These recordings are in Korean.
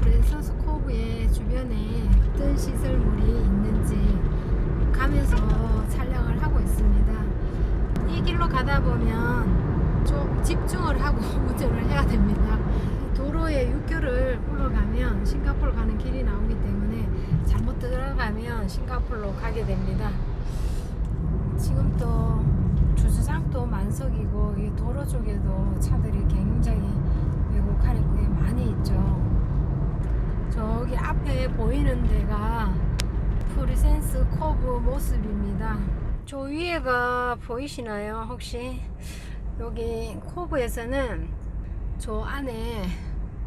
브랜서스 코브의 주변에 어떤 시설물이 있는지 가면서 촬영을 하고 있습니다. 이 길로 가다 보면 좀 집중을 하고 운전을 해야 됩니다. 도로의 육교를 올라가면 싱가포르 가는 길이 나오기 때문에 잘못 들어가면 싱가포르로 가게 됩니다. 지금 또 주차장도 만석이고 이 도로 쪽에도 차들이 굉장히 외국 할인구에 많이 있죠. 저기 앞에 보이는 데가 프리센스 코브 모습입니다. 저 위에가 보이시나요? 혹시 여기 코브에서는 저 안에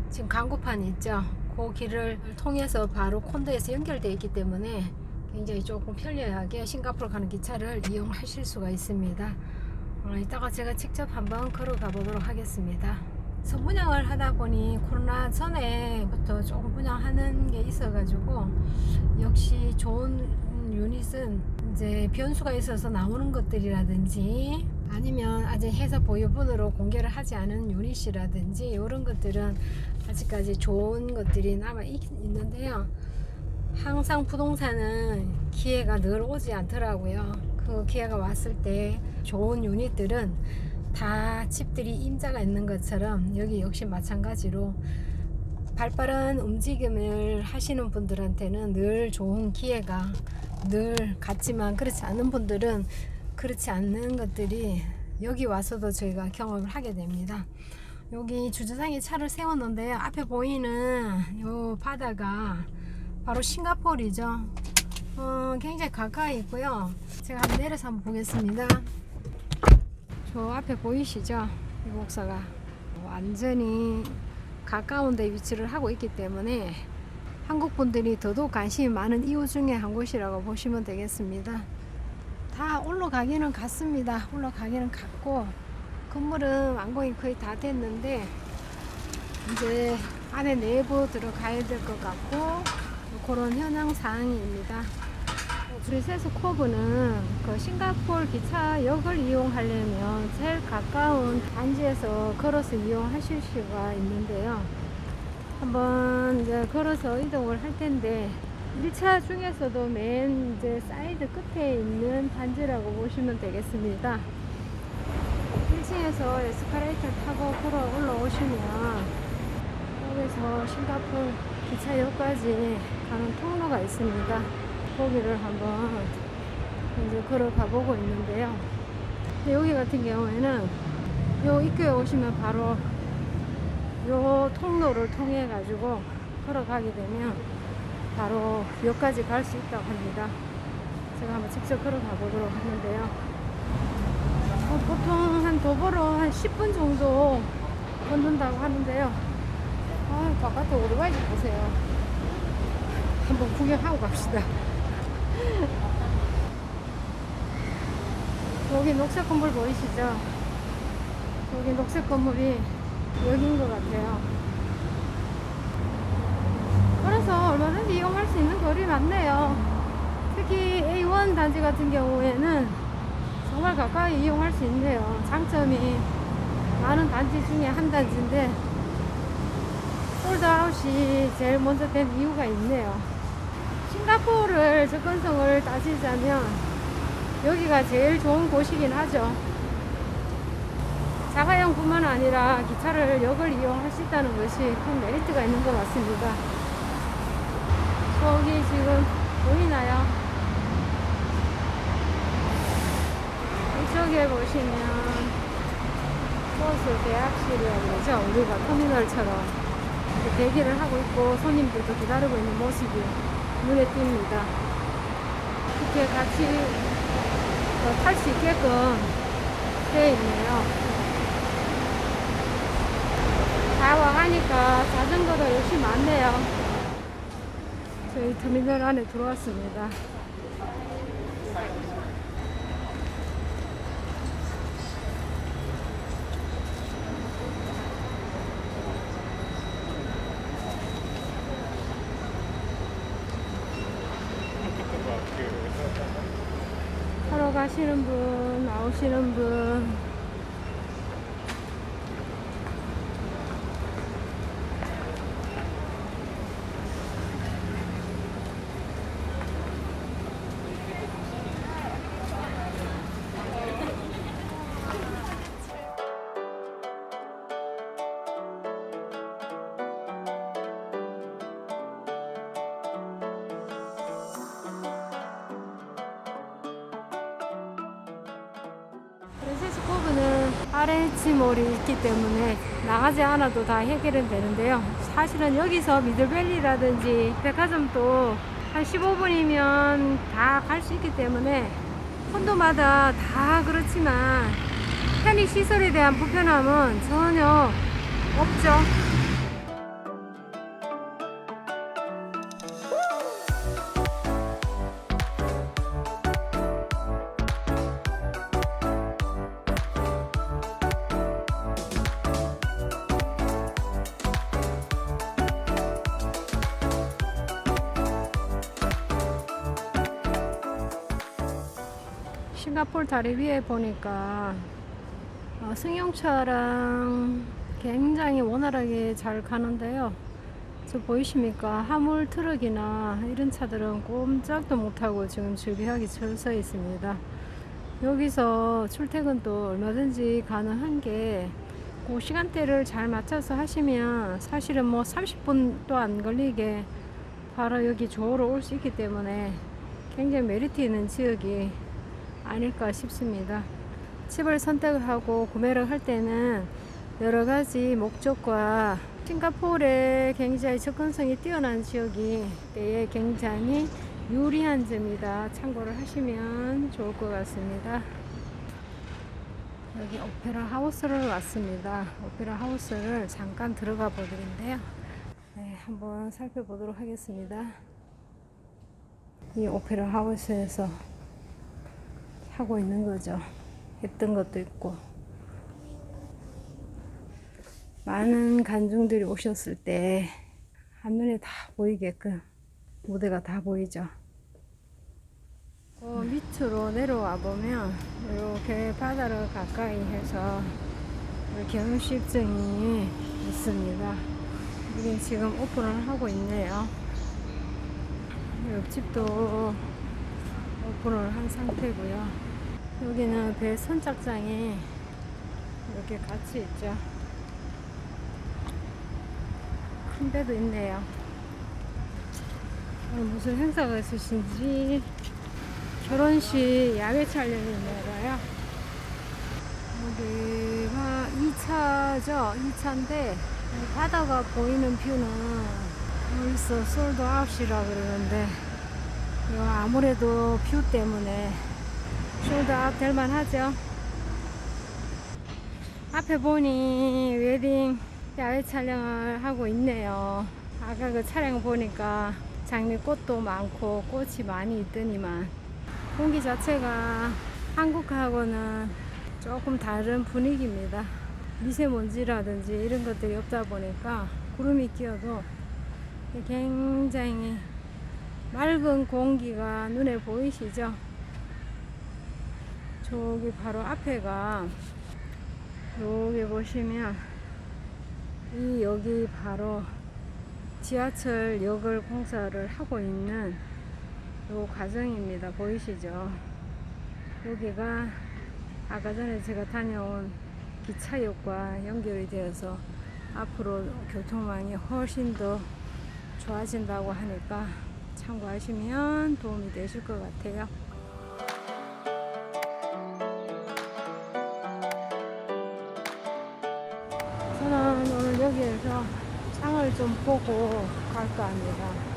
지금 광고판이 있죠. 그 길을 통해서 바로 콘도에서 연결되어 있기 때문에 굉장히 조금 편리하게 싱가포르 가는 기차를 이용하실 수가 있습니다. 어, 이따가 제가 직접 한번 걸어가 보도록 하겠습니다. 선분양을 하다 보니 코로나 전에부터 조금 분양하는 게 있어가지고 역시 좋은 유닛은 이제 변수가 있어서 나오는 것들이라든지 아니면 아직 회사 보유분으로 공개를 하지 않은 유닛이라든지 이런 것들은 아직까지 좋은 것들이 남아 있, 있는데요. 항상 부동산은 기회가 늘 오지 않더라고요. 그 기회가 왔을 때 좋은 유닛들은 다 집들이 임자가 있는 것처럼 여기 역시 마찬가지로 발빠른 움직임을 하시는 분들한테는 늘 좋은 기회가 늘 같지만 그렇지 않은 분들은 그렇지 않는 것들이 여기 와서도 저희가 경험을 하게 됩니다. 여기 주차장에 차를 세웠는데 앞에 보이는 요 바다가 바로 싱가포르이죠. 어, 굉장히 가까이 있고요. 제가 한번 내려서 한번 보겠습니다. 저 앞에 보이시죠? 이 목사가 완전히 가까운 데 위치를 하고 있기 때문에 한국 분들이 더더욱 관심이 많은 이유 중에 한 곳이라고 보시면 되겠습니다. 다 올라가기는 갔습니다. 올라가기는 갔고 건물은 완공이 거의 다 됐는데 이제 안에 내부 들어가야 될 것 같고 그런 현황 사항입니다. 브리세스 코브는 그 싱가포르 기차역을 이용하려면 제일 가까운 단지에서 걸어서 이용하실 수가 있는데요. 한번 이제 걸어서 이동을 할 텐데 1차 중에서도 맨 이제 사이드 끝에 있는 단지라고 보시면 되겠습니다. 1층에서 에스카레이터 타고 걸어 올라오시면 여기서 싱가포르 기차역까지 가는 통로가 있습니다. 거기를 한번 이제 걸어가 보고 있는데요. 여기 같은 경우에는 요 입구에 오시면 바로 요 통로를 통해 가지고 걸어가게 되면 바로 역까지 갈 수 있다고 합니다. 제가 한번 직접 걸어가 보도록 하는데요. 어, 보통 한 도보로 한 10분 정도 걷는다고 하는데요. 아, 바깥에 오르가이 좀 보세요. 한번 구경하고 갑시다. 여기 녹색 건물 보이시죠? 여기 녹색 건물이 여기인 것 같아요. A1 단지 같은 경우에는 정말 가까이 이용할 수 있네요. 장점이 많은 단지 중에 한 단지인데 홀드아웃이 제일 먼저 된 이유가 있네요. 싱가포르를 접근성을 따지자면 여기가 제일 좋은 곳이긴 하죠. 자가용뿐만 아니라 기차를 역을 이용할 수 있다는 것이 큰 메리트가 있는 것 같습니다. 저기 지금 보이나요? 이쪽에 보시면 버스 대합실이라고 그러죠. 우리가 터미널처럼 대기를 하고 있고 손님들도 기다리고 있는 모습이 눈에 띕니다. 이렇게 같이 탈 수 있게끔 되어 있네요. 다 와가니까 자전거도 역시 많네요. 저희 터미널 안에 들어왔습니다. 가시는 분, 나오시는 분. 프랜시스 코브는 RH몰이 있기 때문에 나가지 않아도 다 해결은 되는데요. 사실은 여기서 미들밸리라든지 백화점도 한 15분이면 다 갈 수 있기 때문에 콘도마다 다 그렇지만 편의 시설에 대한 불편함은 전혀 없죠. 싱가포르 다리 위에 보니까 어, 승용차랑 굉장히 원활하게 잘 가는데요. 저 보이십니까? 화물 트럭이나 이런 차들은 꼼짝도 못하고 지금 즐비하게 철서 있습니다. 여기서 출퇴근도 얼마든지 가능한 게 그 시간대를 잘 맞춰서 하시면 사실은 뭐 30분도 안 걸리게 바로 여기 조로 올 수 있기 때문에 굉장히 메리트 있는 지역이 아닐까 싶습니다. 집을 선택을 하고 구매를 할 때는 여러 가지 목적과 싱가포르의 굉장히 접근성이 뛰어난 지역이 때에 굉장히 유리한 점이다. 참고를 하시면 좋을 것 같습니다. 여기 오페라 하우스를 왔습니다. 오페라 하우스를 잠깐 들어가 보는데요. 네, 한번 살펴보도록 하겠습니다. 이 오페라 하우스에서 하고 있는 거죠. 했던 것도 있고. 많은 관중들이 오셨을 때 한눈에 다 보이게끔 무대가 다 보이죠. 어, 밑으로 내려와 보면 이렇게 바다를 가까이 해서 경식증이 있습니다. 여기 지금 오픈을 하고 있네요. 옆집도 오픈을 한 상태고요. 여기는 배 선착장이 이렇게 같이 있죠. 큰 배도 있네요. 무슨 행사가 있으신지 결혼식 야외 촬영이 있나봐요. 여기가 2차죠. 2차인데 바다가 보이는 뷰는 벌써 솔드 아웃이라 그러는데 아무래도 뷰 때문에 솔드 아웃 될만 하죠. 앞에 보니 웨딩 야외 촬영을 하고 있네요. 아까 그 촬영 보니까 장미꽃도 많고 꽃이 많이 있더니만 공기 자체가 한국하고는 조금 다른 분위기입니다. 미세먼지라든지 이런 것들이 없다 보니까 구름이 끼어도 굉장히 맑은 공기가 눈에 보이시죠? 저기 바로 앞에가 여기 보시면 이 여기 바로 지하철 역을 공사를 하고 있는 요 과정입니다. 보이시죠? 여기가 아까 전에 제가 다녀온 기차역과 연결이 되어서 앞으로 교통망이 훨씬 더 좋아진다고 하니까 참고하시면 도움이 되실 것 같아요. 저는 오늘 여기에서 창을 좀 보고 갈까 합니다.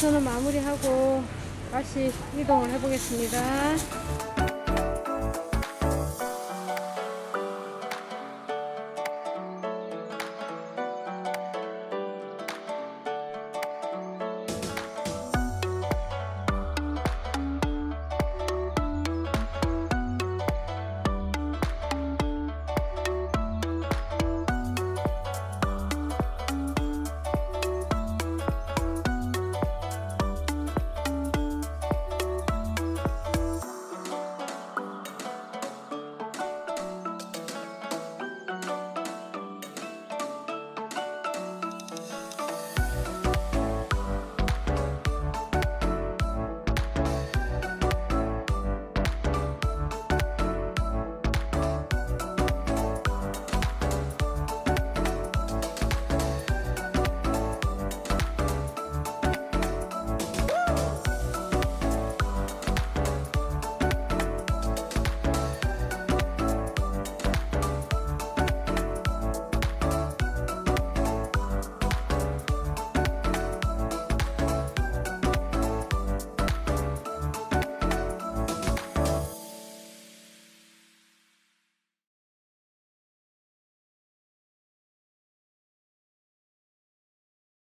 저는 마무리하고 다시 이동을 해보겠습니다.